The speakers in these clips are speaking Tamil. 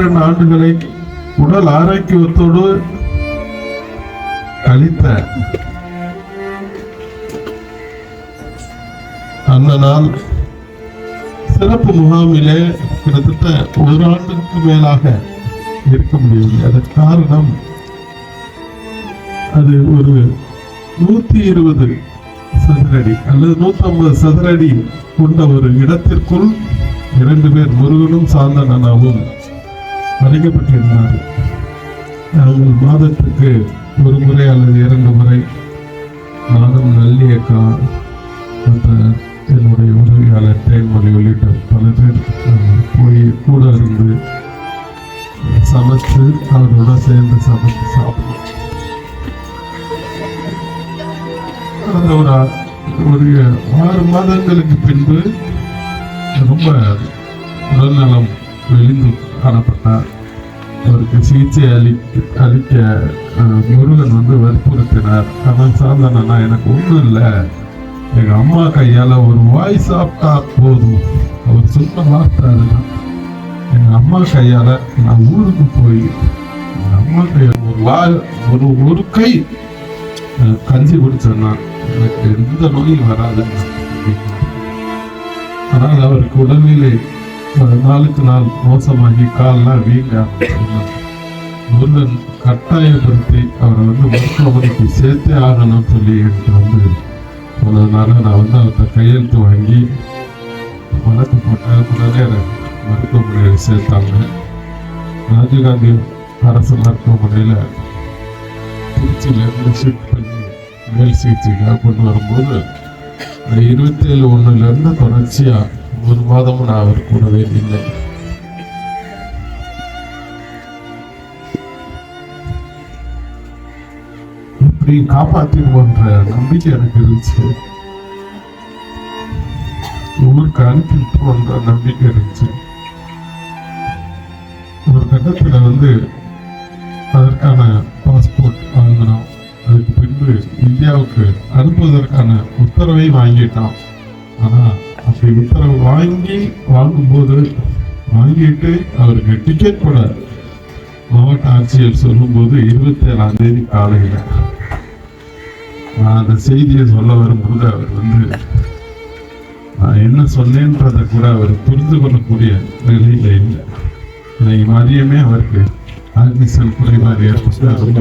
ரெண்டு ஆண்டுகளை உடல் ஆரோக்கியத்தோடு கழித்த அண்ணனால் சிறப்பு முகாமிலே கிட்டத்தட்ட ஒரு ஆண்டுக்கு மேலாக இருக்க முடியவில்லை. அதன் காரணம் அது ஒரு நூத்தி இருபது சதுரடி அல்லது நூத்தி ஐம்பது சதுரடி கொண்ட ஒரு இடத்திற்குள் இரண்டு பேர் முருகனும் சாந்தனனாவும் அழைக்கப்பட்டிருந்தார்கள் நாங்கள் மாதத்துக்கு ஒரு முறை அல்லது இரண்டு முறை நானும் நல்லியக்கா மற்ற என்னுடைய உதவியாளர் தேன்மொழி உள்ளிட்ட பல பேர் போய் கூட இருந்து சமைச்சு அவரோட சேர்ந்து சமைச்சு சாப்பிடுவோம் அந்த ஒரு ஒரு ஆறு மாதங்களுக்கு பின்பு ரொம்ப உடல்நலம் விழுந்து காணப்பட்டார் அவருக்கு சிகிச்சை அளி அளிக்க முருகன் வந்து வற்புறுத்தினார். ஆனால் சார்ந்தனா எனக்கு ஒன்றும் இல்லை. எங்கள் அம்மா கையால் ஒரு வாய் சாப்பிட்டா போதும். அவர் சொன்ன வார்த்தை அதுதான். எங்கள் அம்மா கையால் நான் ஊருக்கு போய் எங்கள் அம்மா கையால் ஒரு வாய் ஒரு ஒரு கை கஞ்சி குடிச்சேன்னா எனக்கு எந்த நோயும் வராதுன்னு ஆனால் அவருக்கு உடல்நிலை நாளுக்கு நாள் மோசமாகி கால்லாம் வீங்க முருகன் கட்டாயப்படுத்தி அவரை வந்து மருத்துவமனைக்கு சேர்த்தே ஆகணும்னு சொல்லி என்கிட்ட வந்து சொன்னதுனால நான் வந்து அவர்கிட்ட கையெழுத்து வாங்கி வழக்கு போட்டேன் உடனே மருத்துவமனையில் சேர்த்தாங்க. ராஜீவ்காந்தி அரசு மருத்துவமனையில் திருச்சியிலேருந்து ஷிஃப்ட் பண்ணி மேல் சிகிச்சைக்காக கொண்டு வரும்போது இருபத்தேழு ஒன்றுலேருந்து தொடர்ச்சியாக ஒரு மாதமும் நான் அவர் கூடவே இல்லை. இப்படி காப்பாற்றிடுவோன்ற நம்பிக்கை எனக்கு இருந்துச்சு. ஊருக்கு அனுப்பிட்டுன்ற நம்பிக்கை இருந்துச்சு. ஒரு கட்டத்துல வந்து அதற்கான பாஸ்போர்ட் வாங்கினோம். அதுக்கு பின்பு இந்தியாவுக்கு அனுப்புவதற்கான உத்தரவை வாங்கிட்டான் ஆனா அப்படி உத்தரவு வாங்கி வாங்கும்போது வாங்கிட்டு அவருக்கு டிக்கெட் கூட மாவட்ட ஆட்சியர் சொல்லும்போது இருபத்தி ஏழாம் தேதி காலையில. நான் அந்த செய்தியை சொல்ல வரும்போது அவர் வந்து நான் என்ன சொன்னேன்றதை கூட அவர் புரிந்து கொள்ளக்கூடிய நிலையில இல்லை. இன்னைக்கு மதியமே அவருக்கு ஆக்சிஜன் குறைபாடு ஏற்பட்டு ரொம்ப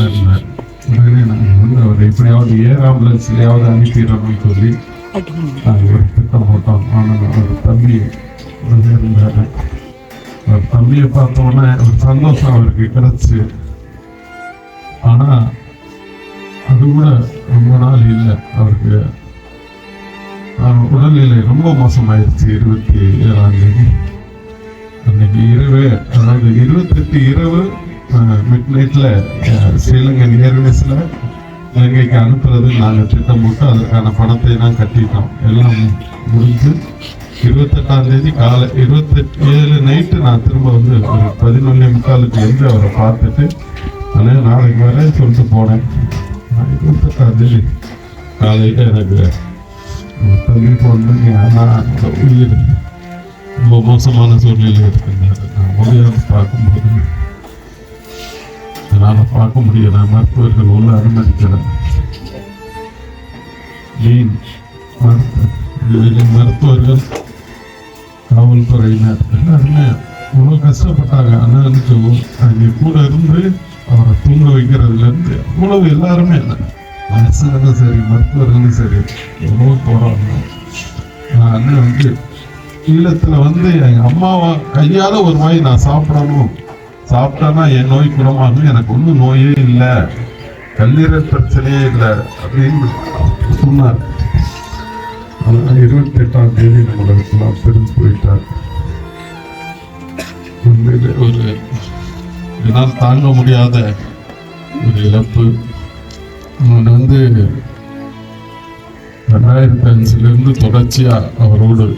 இருந்தார் உடனே நாங்கள் வந்து அவர் எப்படியாவது ஏர் ஆம்புலன்ஸ்லயாவது அனுப்பிடணும்னு சொல்லி ஆனால் தம்பி இருந்தார் அவர் தம்பியை பார்த்தோன்னே ஒரு சந்தோஷம் அவருக்கு கிடைச்சி ஆனா அது கூட ரொம்ப நாள் இல்லை அவருக்கு உடல்நிலை ரொம்ப மோசமாயிருச்சு இருபத்தி ஏழாம் தேதி அன்னைக்கு இரவு அதாவது இருபத்தெட்டு இரவு மிட் நைட்ல ஸ்ரீலங்கன் ஏர்வேஸ்ல இலங்கைக்கு அனுப்புறது நாங்கள் திட்டம் அதற்கான பணத்தை நான் கட்டிட்டோம். எல்லாம் முடிஞ்சு இருபத்தெட்டாம் தேதி காலை இருபத்தெட்டு ஏழு நைட்டு நான் திரும்ப வந்து ஒரு பதினொன்னே முக்காலுக்கு வந்து அவரை பார்த்துட்டு ஆனால் நாளைக்கு வர சொல்லிட்டு போனேன். நான் இருபத்தெட்டாம் தேதி காலையில் எனக்கு தம்பி பொண்ணு அண்ணா உயிர் ரொம்ப மோசமான சூழ்நிலை இருக்கின்றது நான் முடியாது பார்க்கும்போது என்னால் பார்க்க முடியல. மருத்துவர்கள் உள்ள அனுமதிக்கிறேன் ஏன்? மருத்துவர்கள் காவல்துறையினர் எல்லாருமே இவ்வளோ கஷ்டப்பட்டாங்க. அண்ணனுக்கு அங்கே கூட இருந்து அவரை தூங்க வைக்கிறதுல இருந்து அவ்வளவு எல்லாருமே அரசுகளும் சரி மருத்துவர்களும் சரி எவ்வளோ போராடணும். நான் அண்ணன் வந்து இல்லத்தில் வந்து எங்கள் அம்மாவை கையால் ஒரு வாய் நான் சாப்பிடணும். சாப்பிட்டானா என் நோய் குணமாகும்? எனக்கு ஒன்றும் நோயே இல்லை. கல்லீரல் பிரச்சனையே இல்லை. அப்படின்னு சொன்னார். ஆனால் இருபத்தி எட்டாம் தேதி நம்மளுக்கெல்லாம் பிரிந்து போயிட்டார். உண்மையிலே ஒரு என்னால் தாங்க முடியாத ஒரு இழப்பு. அவன் வந்து ரெண்டாயிரத்தி அஞ்சுலேருந்து தொடர்ச்சியாக அவரோடு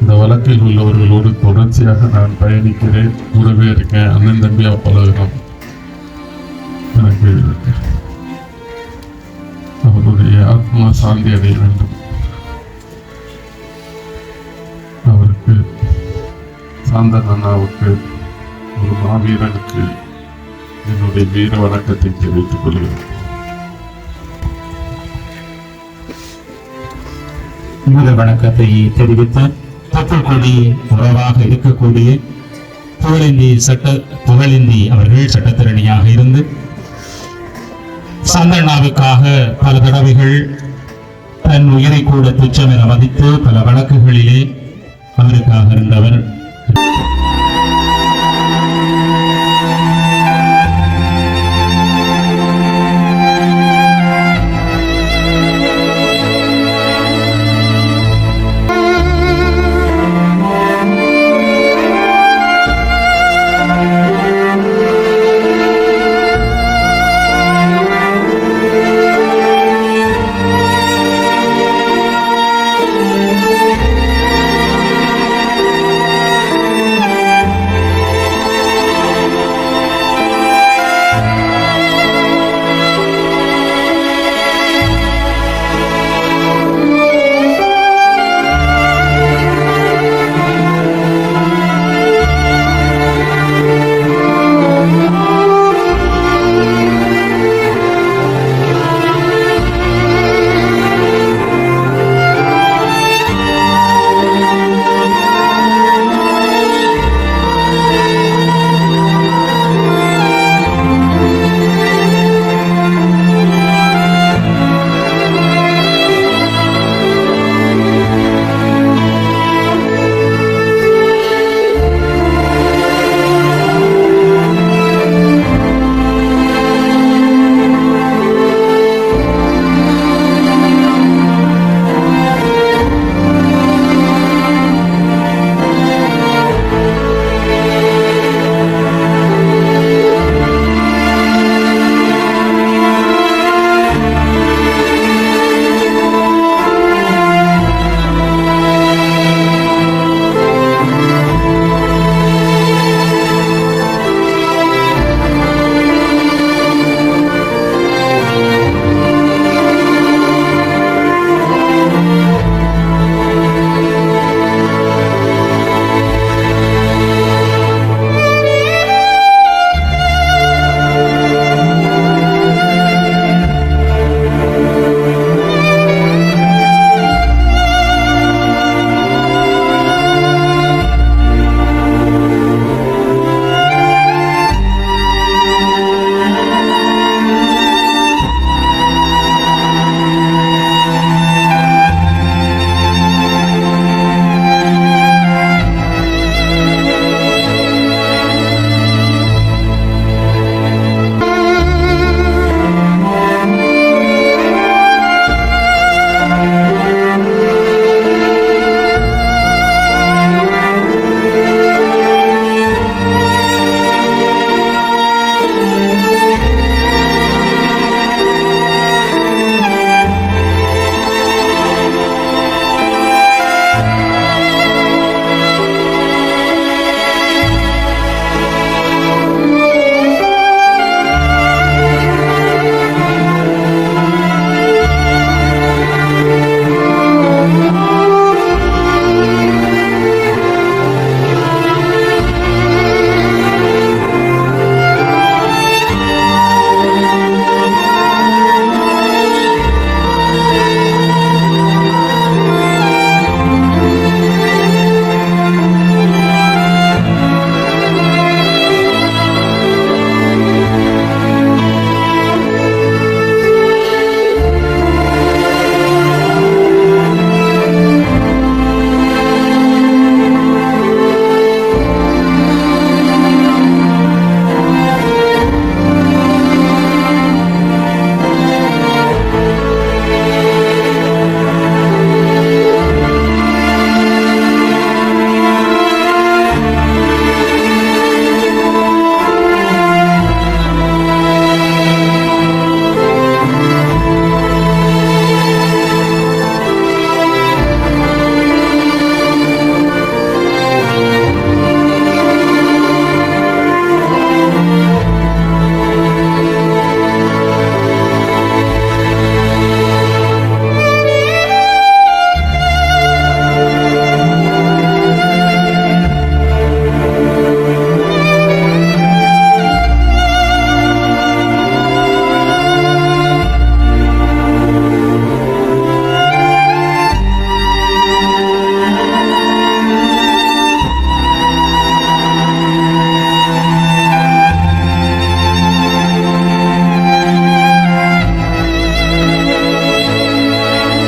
இந்த வழக்கில் உள்ளவர்களோடு தொடர்ச்சியாக நான் பயணிக்கிறேன். கூடவே இருக்கேன். அண்ணன் தம்பியா பழகணும் எனக்கு அவருடைய ஆத்மா சாந்தி அடைய வேண்டும். அவருக்கு சாந்தன் அண்ணாவுக்கு ஒரு மாவீரனுக்கு என்னுடைய வீர வணக்கத்தை தெரிவித்துக் கொள்கிறேன். முதல் வணக்கத்தை தெரிவித்தேன் தூத்துக்குடி உறவாக இருக்கக்கூடிய புகழிந்தி சட்ட புகழிந்தி அவர்கள் சட்டத்திறனியாக இருந்து சந்தனாவுக்காக பல தடவைகள் தன் உயிரை கூட துச்சம் என மதித்து பல வழக்குகளிலே அவருக்காக இருந்தவர்.